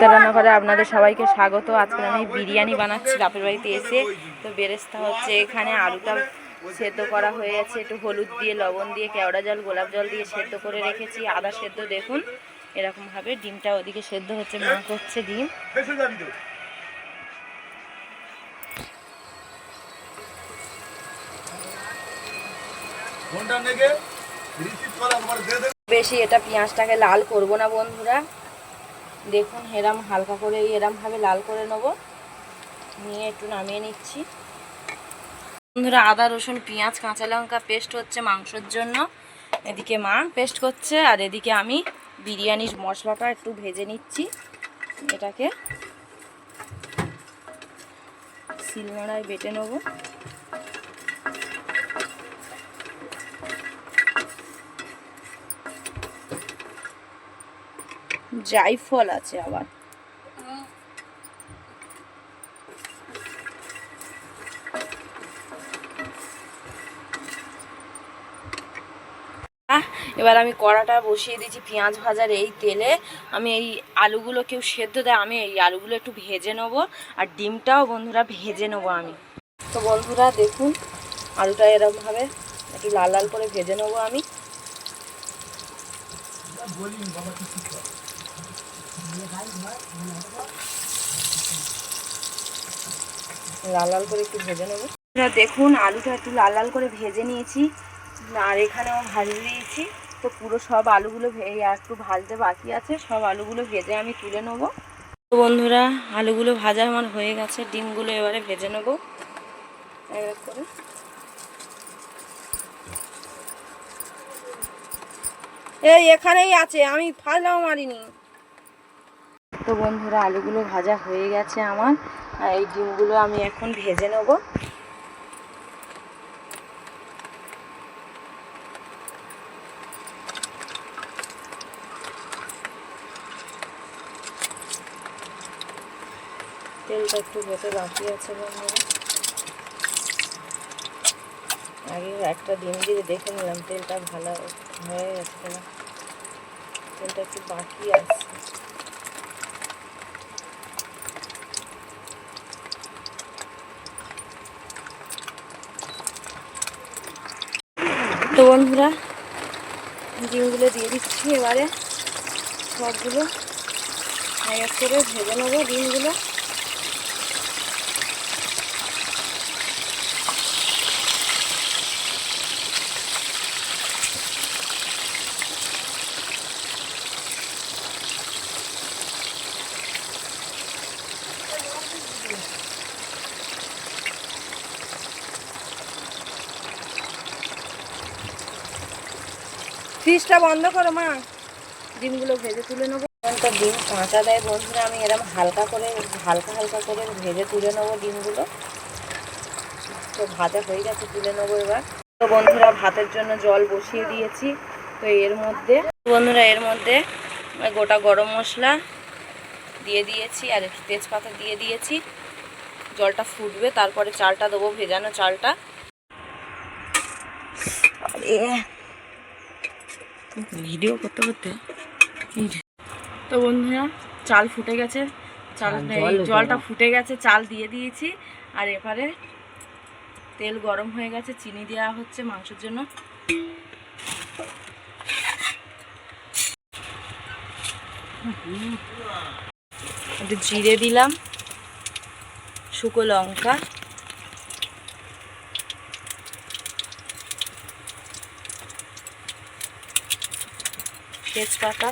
সুচিতা রান্নাঘরে আপনাদের সবাইকে স্বাগত। আজকে আমি বিরিয়ানি বানাচ্ছি বাপের বাড়িতে এসে। তো বেরেস্তা হচ্ছে এখানে আলুটা সেদ্ধ করা হয়ে গেছে একটু হলুদ দিয়ে লবণ দিয়ে কেওড়া জল গোলাপ জল দিয়ে সেদ্ধ করে রেখেছি। আদা সেদ্ধ দেখুন এরকমভাবে ডিমটা ওদিকে সেদ্ধ হচ্ছে মা করছে ডিম। বেশি এটা পেঁয়াজটাকে লাল করব না বন্ধুরা। দেখুন, এরম হালকা করে, এরমভাবে লাল করে নেব। নিয়ে একটু নামিয়ে নিচ্ছি। বন্ধুরা, আদা, রসুন, পেঁয়াজ, কাঁচা লঙ্কা, পেস্ট হচ্ছে মাংসের জন্য। এদিকে মা পেস্ট করছে, আর এদিকে আমি বিরিয়ানির মশলাটা একটু ভেজে নিচ্ছি। এটাকে শিলনোড়ায় বেটে নেব। জাইফল আছে আবার। এবার আমি কড়াটা বসিয়ে দিয়েছি পেঁয়াজ ভাজার এই তেলে। আমি এই আলুগুলো কেউ সেদ্ধ দেয়, আমি এই আলুগুলো একটু ভেজে নেব আর ডিমটাও বন্ধুরা ভেজে নেব আমি। তো বন্ধুরা দেখুন, আলুটা এরকমভাবে একটু লাল লাল করে ভেজে নেব আমি। লাল লাল করে একটু ভেজে নেব। দেখুন, আলুটা একটু লাল লাল করে ভেজে নিয়েছি। আর এখানেও ভাজে দিয়েছি। তো পুরো সব আলুগুলো একটু ভাজতে বাকি আছে, সব আলুগুলো ভেজে আমি তুলে নেব। তো বন্ধুরা, আলুগুলো ভাজা আমার হয়ে গেছে, ডিমগুলো এবারে ভেজে নেব। করে এই এখানেই আছে, আমি ফাজলাও মারিনি। তো বন্ধুরা, আলুগুলো ভাজা হয়ে গেছে আমার। আর এই ডিমগুলো আমি এখন ভেজে নেব। তেলটা একটু হতে বাকি আছে বন্ধুরা। আগে একটা ডিম দিয়ে দেখে নিলাম তেলটা ভালো হয়ে গেছে তেলটা একটু বাকি আছে। বন্ধুরা ডিমগুলো দিয়ে দিচ্ছি এবারে। সবগুলো করে ভেজে নেব ডিমগুলো। ফ্রিজটা বন্ধ করো, মা। ডিমগুলো ভেজে তুলে নেব। তো ডিম কাঁচা দেয় বন্ধুরা, আমি এরকম হালকা করে, হালকা হালকা করে ভেজে তুলে নেব ডিমগুলো। তো ভাজা হয়ে গেছে, তুলে নেব এবার। তো বন্ধুরা, ভাতের জন্য জল বসিয়ে দিয়েছি। তো এর মধ্যে, বন্ধুরা, এর মধ্যে গোটা গরম মশলা দিয়ে দিয়েছি আর একটু তেজপাতা দিয়ে দিয়েছি। জলটা ফুটবে, তারপরে চালটা দেবো, ভেজানো চালটা। ভিডিও করতে করতে তো বন্ধুরা চাল ফুটে গেছে। চাল জলটা ফুটে গেছে চাল দিয়ে দিয়েছি। আর এবারে তেল গরম হয়ে গেছে চিনি দেওয়া হচ্ছে মাংসের জন্য। একটু জিরে দিলাম শুকো লঙ্কা। তেজপাতা।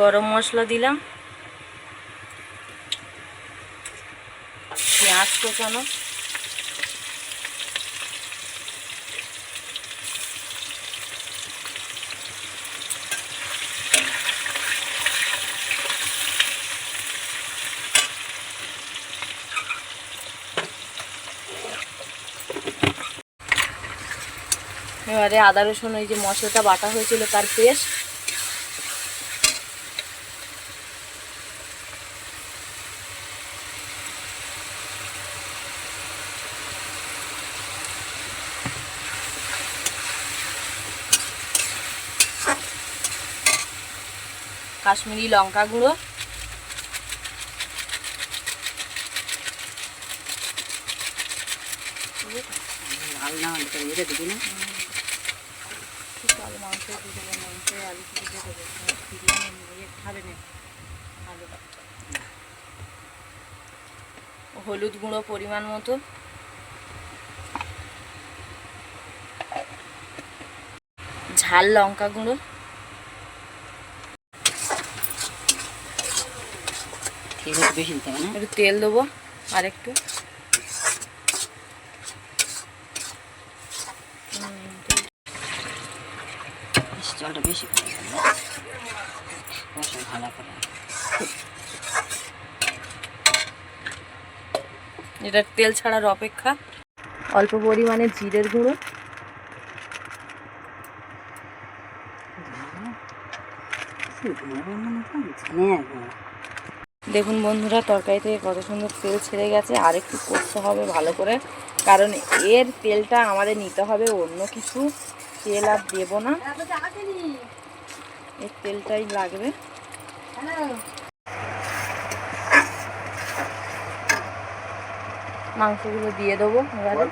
গরম মশলা দিলাম। পেঁয়াজ কোচানো। এবারে আদা রসুন ওই যে মশলাটা বাটা হয়েছিল তার পেস্ট। কাশ্মীরি লঙ্কা গুঁড়ো। লাল এটা দিবি না। আলু হলুদ গুঁড়ো পরিমাণ মতো। ঝাল লঙ্কা গুঁড়ো। তেল দেবো আর একটু জলটা বেশি ভালো করে। এটা তেল ছাড়ার অপেক্ষা। অল্প পরিমাণে জিরের গুঁড়ো। দেখুন বন্ধুরা তরকারি থেকে কত সুন্দর তেল ছেড়ে গেছে। আর একটু করতে হবে ভালো করে কারণ এর তেলটা আমাদের নিতে হবে অন্য কিছু। তেল আর দেব না। এই তেলটাই লাগবে। মাংসগুলো দিয়ে দেবো এবারে।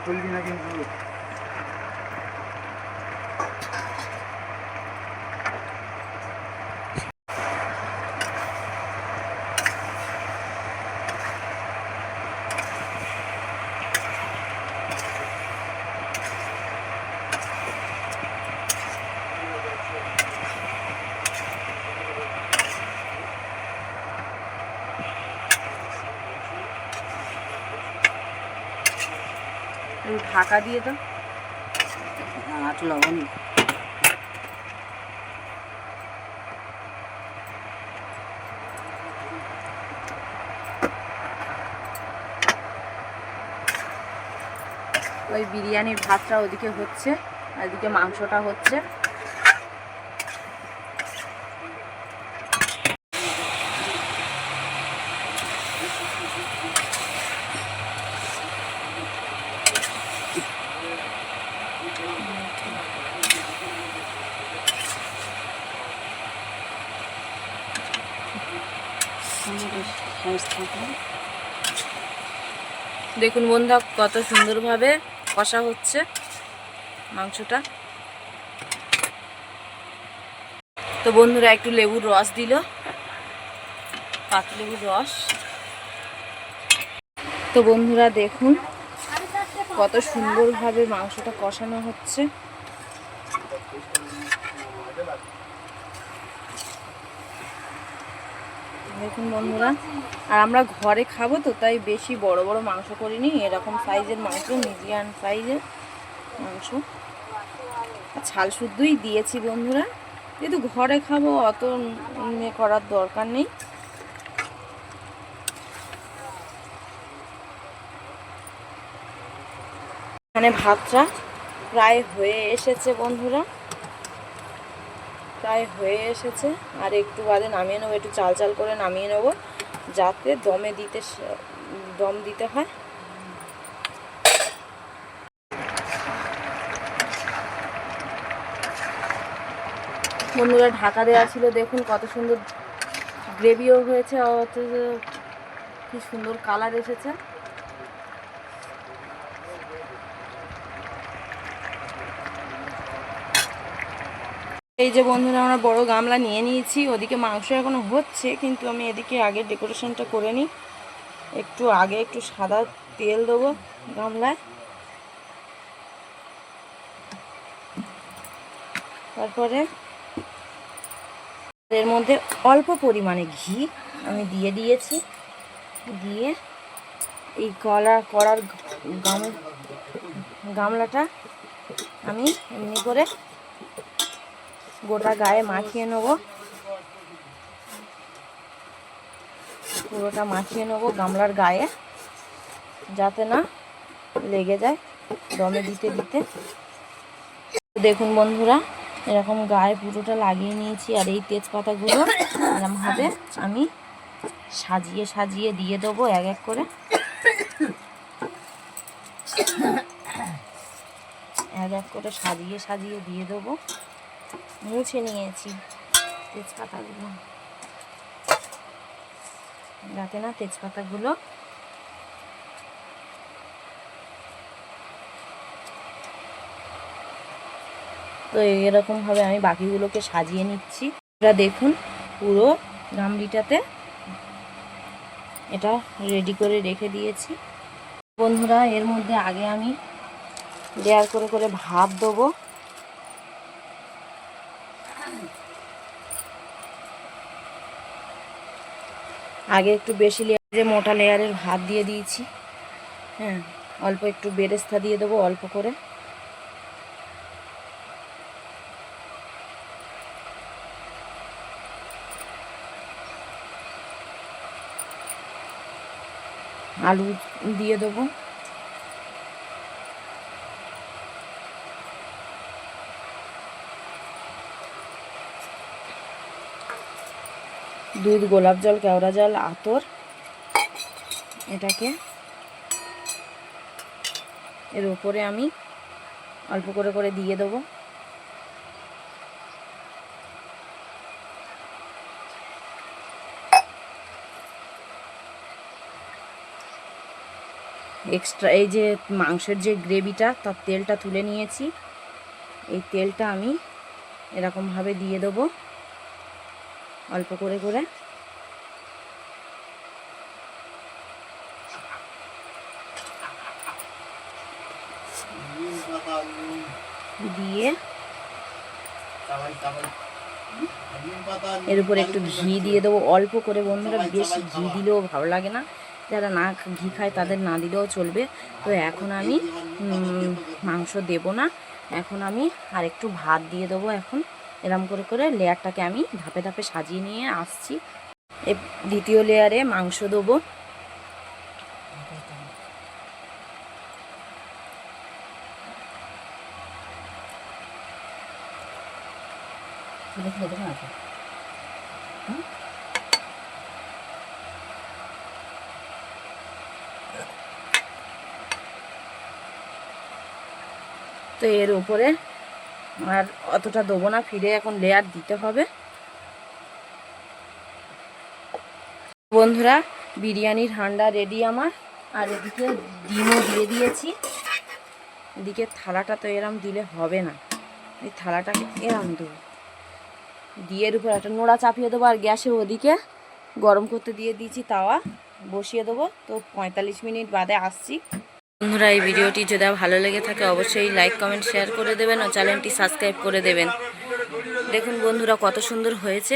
ঢাকা দিয়ে দাও। আট লবণ ওই বিরিয়ানির ভাতটা ওদিকে হচ্ছে আর এদিকে মাংসটা হচ্ছে। দেখুন বন্ধু কত সুন্দরভাবে কষা হচ্ছে মাংসটা। তো বন্ধুরা, একটু লেবুর রস দিল। পাত লেবুর রস। তো বন্ধুরা, দেখুন কত সুন্দরভাবে মাংসটা কষানো হচ্ছে। দেখুন বন্ধুরা। আর আমরা ঘরে খাব তো, তাই বেশি বড় বড় মাংস করিনি, এরকম সাইজের মাংস, মিডিয়াম সাইজের মাংস। ছাল শুদ্ধই দিয়েছি বন্ধুরা। যেহেতু ঘরে খাব, অত করার দরকার নেই। এখানে ভাতটা প্রায় হয়ে এসেছে বন্ধুরা। প্রায় হয়ে এসেছে। আর একটু বাদে নামিয়ে নেব, একটু চাল চাল করে নামিয়ে নেব, যাতে দমে দিতে দম দিতে হয়। বন্ধুরা, ঢাকা দেওয়া ছিল, দেখুন কত সুন্দর গ্রেভিও হয়েছে, অথচ কি সুন্দর কালার এসেছে। এই যে বন্ধুরা, আমরা বড় গামলা নিয়ে নিয়েছি। ওদিকে মাংস এখনও হচ্ছে, কিন্তু আমি এদিকে আগে ডেকোরেশনটা করে নিই। একটু আগে একটু সাদা তেল দেবো গামলায়। তারপরে এর মধ্যে অল্প পরিমাণে ঘি আমি দিয়ে দিয়েছি। দিয়ে এই কলা কড়ার গাম গামলাটা আমি এমনি করে গোটা গায়ে মাখিয়ে নেব। পুরোটা মাখিয়ে নেব গামলার গায়ে, যাতে না লেগে যায় দমে দিতে দিতে। দেখুন বন্ধুরা, এরকম গায়ে পুরোটা লাগিয়ে নিয়েছি, আর এই তেজপাতাগুলো এরকমভাবে আমি সাজিয়ে সাজিয়ে দিয়ে দেবো এক এক করে। এক এক করে সাজিয়ে সাজিয়ে দিয়ে দেবো। মুছে নিয়েছি তেজপাতাগুলো যাতে না তেজপাতাগুলো তো এরকমভাবে আমি বাকিগুলোকে সাজিয়ে নিচ্ছি। এটা দেখুন পুরো গামলিটাতে। এটা রেডি করে রেখে দিয়েছি। বন্ধুরা, এর মধ্যে আগে আমি লেয়ার করে করে ভাত দেবো। আগে একটু বেশি লেয়ারে মোটা লেয়ারের ভাত দিয়ে দিয়েছি। হ্যাঁ অল্প একটু বেরেস্তা দিয়ে দেবো অল্প করে। আলু দিয়ে দেবো। দুধ, গোলাপ জল, কেওড়া জল, আতর, এটাকে এর উপরে আমি অল্প করে করে দিয়ে দেবো। এক্সট্রা এই যে মাংসের যে গ্রেভিটা, তার তেলটা তুলে নিয়েছি। এই তেলটা আমি এরকমভাবে দিয়ে দেবো। অল্প করে করে। দিয়ে এর উপরে একটু ঘি দিয়ে দেবো। অল্প করে বন্ধুরা, বেশি ঘি দিলেও ভালো লাগে না। যারা না ঘি খায়, তাদের না দিলেও চলবে। তো এখন আমি মাংস দেব না। এখন আমি আর একটু ভাত দিয়ে দেবো এখন। এরম করে করে লেয়ারটাকে আমি ধাপে ধাপে সাজিয়ে নিয়ে আসছি। এ দ্বিতীয় লেয়ারে মাংস দেবো। তো এর উপরে আর অতটা দেবো না, ফিরে এখন লেয়ার দিতে হবে। বন্ধুরা, বিরিয়ানির হান্ডা রেডি আমার, আর এদিকে ডিমও দিয়ে দিয়েছি। এদিকে থালাটা তো এরম দিলে হবে না। এই থালাটাকে এরম দেবো। দিয়ে উপর একটা নোড়া চাপিয়ে দেবো, আর গ্যাসে ওদিকে গরম করতে দিয়ে দিয়েছি তাওয়া। বসিয়ে দেবো। তো পঁয়তাল্লিশ মিনিট বাদে আসছি। বন্ধুরা, এই ভিডিওটি যদি ভালো লেগে থাকে, অবশ্যই লাইক কমেন্ট শেয়ার করে দেবেন ও চ্যানেলটি সাবস্ক্রাইব করে দেবেন। দেখুন বন্ধুরা, কত সুন্দর হয়েছে।